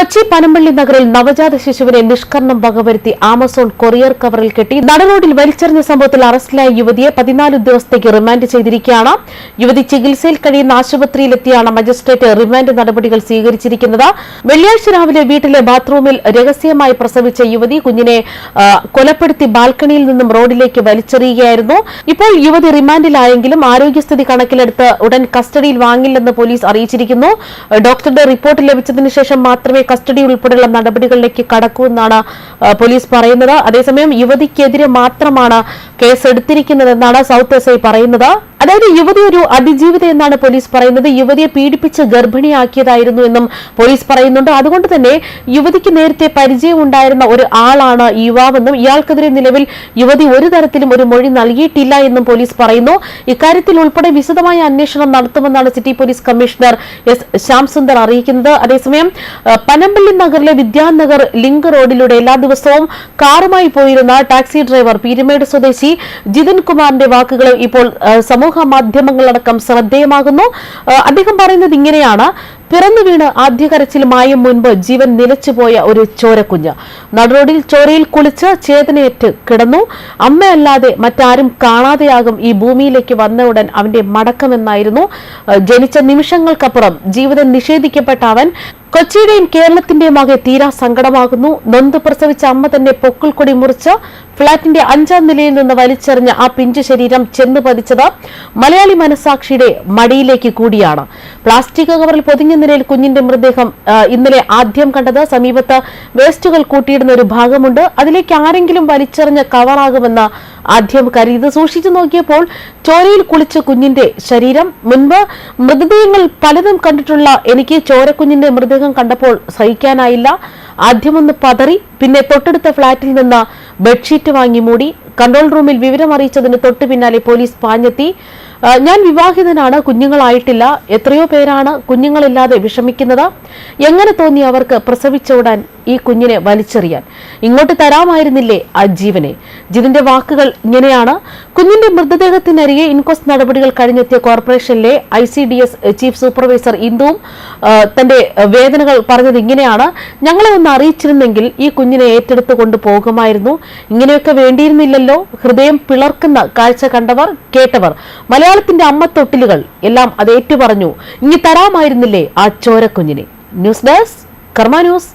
കൊച്ചി പനമ്പള്ളി നഗറിൽ നവജാത ശിശുവിനെ നിഷ്കർണം വകവരുത്തി ആമസോൺ കൊറിയർ കവറിൽ കെട്ടി നടനോട്ടിൽ വലിച്ചെറിഞ്ഞ സംഭവത്തിൽ അറസ്റ്റിലായ യുവതിയെ പതിനാല് ദിവസത്തേക്ക് റിമാൻഡ് ചെയ്തിരിക്കുകയാണ്. യുവതി ചികിത്സയിൽ കഴിയുന്ന ആശുപത്രിയിലെത്തിയാണ് മജിസ്ട്രേറ്റ് റിമാൻഡ് നടപടികൾ സ്വീകരിച്ചിരിക്കുന്നത്. വെള്ളിയാഴ്ച രാവിലെ വീട്ടിലെ ബാത്റൂമിൽ രഹസ്യമായി പ്രസവിച്ച യുവതി കുഞ്ഞിനെ കൊലപ്പെടുത്തി ബാൽക്കണിയിൽ നിന്നും റോഡിലേക്ക് വലിച്ചെറിയുകയായിരുന്നു. ഇപ്പോൾ യുവതി റിമാൻഡിലായെങ്കിലും ആരോഗ്യസ്ഥിതി കണക്കിലെടുത്ത് ഉടൻ കസ്റ്റഡിയിൽ വാങ്ങില്ലെന്ന് പോലീസ് അറിയിച്ചിരിക്കുന്നു. ഡോക്ടറുടെ റിപ്പോർട്ട് ലഭിച്ചതിന് ശേഷം മാത്രമേ കസ്റ്റഡി ഉൾപ്പെടെയുള്ള നടപടികളിലേക്ക് കടക്കുമെന്നാണ് പോലീസ് പറയുന്നത്. അതേസമയം യുവതിക്കെതിരെ മാത്രമാണ് കേസ് എടുത്തിരിക്കുന്നതെന്നാണ് സൗത്ത് എസ് ഐ പറയുന്നത്. അതായത് യുവതി ഒരു അതിജീവിത എന്നാണ് പോലീസ് പറയുന്നത്. യുവതിയെ പീഡിപ്പിച്ച് ഗർഭിണിയാക്കിയതായിരുന്നു എന്നും പോലീസ് പറയുന്നുണ്ട്. അതുകൊണ്ട് തന്നെ യുവതിക്ക് നേരത്തെ പരിചയമുണ്ടായിരുന്ന ഒരു ആളാണ് യുവാവെന്നും ഇയാൾക്കെതിരെ നിലവിൽ യുവതി ഒരു തരത്തിലും ഒരു മൊഴി നൽകിയിട്ടില്ല എന്നും പോലീസ് പറയുന്നു. ഇക്കാര്യത്തിൽ ഉൾപ്പെടെ വിശദമായ അന്വേഷണം നടത്തുമെന്നാണ് city police commissioner S Shyamsundar അറിയിക്കുന്നത്. അതേസമയം പനമ്പള്ളി നഗറിലെ വിദ്യാനഗർ ലിങ്ക് റോഡിലൂടെ എല്ലാ ദിവസവും കാറുമായി പോയിരുന്ന ടാക്സി ഡ്രൈവർ പീരുമേട് സ്വദേശി ജിതിൻ കുമാറിന്റെ വാക്കുകൾ ഇപ്പോൾ സമൂഹ മാധ്യമങ്ങളടക്കം ശ്രദ്ധേയമാകുന്നു. അദ്ദേഹം പറയുന്നത് ഇങ്ങനെയാണ്. പിറന്നു വീണ് ആദ്യ കരച്ചിലുമായും മുൻപ് ജീവൻ നിലച്ചുപോയ ഒരു ചോരക്കുഞ്ഞ്. നടുറോഡിൽ ചോരയിൽ കുളിച്ച് ചേതനയേറ്റ് കിടന്നു. അമ്മയല്ലാതെ മറ്റാരും കാണാതെയാകും ഈ ഭൂമിയിലേക്ക് വന്ന ഉടൻ അവന്റെ മടക്കമെന്നായിരുന്നു. ജനിച്ച നിമിഷങ്ങൾക്കപ്പുറം ജീവിതം നിഷേധിക്കപ്പെട്ട അവൻ കൊച്ചിയുടെയും കേരളത്തിന്റെയും ആകെ തീരാ സങ്കടമാകുന്നു. നൊന്ത് പ്രസവിച്ച അമ്മ തന്നെ പൊക്കിൾ കൊടി മുറിച്ച് ഫ്ളാറ്റിന്റെ അഞ്ചാം നിലയിൽ നിന്ന് വലിച്ചെറിഞ്ഞ ആ പിഞ്ചു ശരീരം ചെന്ന് പതിച്ചത് മലയാളി മനസാക്ഷിയുടെ മടിയിലേക്ക് കൂടിയാണ്. പ്ലാസ്റ്റിക് കവറിൽ പൊതിഞ്ഞ നിലയിൽ കുഞ്ഞിന്റെ മൃതദേഹം ഇന്നലെ ആദ്യം കണ്ടത് സമീപത്ത് വേസ്റ്റുകൾ കൂട്ടിയിടുന്ന ഒരു ഭാഗമുണ്ട്. അതിലേക്ക് ആരെങ്കിലും വലിച്ചെറിഞ്ഞ കവറാകുമെന്ന് ആദ്യം കരുതി സൂക്ഷിച്ചു നോക്കിയപ്പോൾ ചോരയിൽ കുളിച്ച കുഞ്ഞിന്റെ ശരീരം മുൻപ് മൃതദേഹങ്ങൾ പലതും കണ്ടിട്ടുള്ള എനിക്ക് ചോരക്കുഞ്ഞിന്റെ മൃതദേഹം കണ്ടപ്പോൾ സഹിക്കാനായില്ല. ആദ്യമൊന്ന് പതറി പിന്നെ തൊട്ടടുത്ത ഫ്ളാറ്റിൽ നിന്ന് ബെഡ്ഷീറ്റ് വാങ്ങി മൂടി കൺട്രോൾ റൂമിൽ വിവരം അറിയിച്ചതിന് തൊട്ടു പിന്നാലെ പോലീസ് പാഞ്ഞെത്തി. ഞാൻ വിവാഹിതനാണ് കുഞ്ഞുങ്ങളായിട്ടില്ല. എത്രയോ പേരാണ് കുഞ്ഞുങ്ങളില്ലാതെ വിഷമിക്കുന്നത്. എങ്ങനെ തോന്നി അവർക്ക് പ്രസവിച്ചോടാൻ ഈ കുഞ്ഞിനെ വലിച്ചെറിയാൻ. ഇങ്ങോട്ട് തരാമായിരുന്നില്ലേ ആ ജീവനെ? ജിതിന്റെ വാക്കുകൾ ഇങ്ങനെയാണ്. കുഞ്ഞിന്റെ മൃതദേഹത്തിനരികെ ഇൻക്വസ്റ്റ് നടപടികൾ കഴിഞ്ഞെത്തിയ കോർപ്പറേഷനിലെ I C D S chief supervisor ഇന്ദുവും തന്റെ വേദനകൾ പറഞ്ഞത് ഇങ്ങനെയാണ്. ഞങ്ങളെ ഒന്ന് അറിയിച്ചിരുന്നെങ്കിൽ ഈ കുഞ്ഞിനെ ഏറ്റെടുത്ത് കൊണ്ടുപോകുമായിരുന്നു. ഇങ്ങനെയൊക്കെ വേണ്ടിയിരുന്നില്ലല്ലോ. ഹൃദയം പിളർക്കുന്ന കാഴ്ച കണ്ടവർ കേട്ടവർ. മലയാളത്തിന്റെ അമ്മ തൊട്ടിലുകൾ എല്ലാം അത് ഏറ്റുപറഞ്ഞു. ഇനി തരാമായിരുന്നില്ലേ ആ ചോരക്കുഞ്ഞിനെ? News desk Karma News.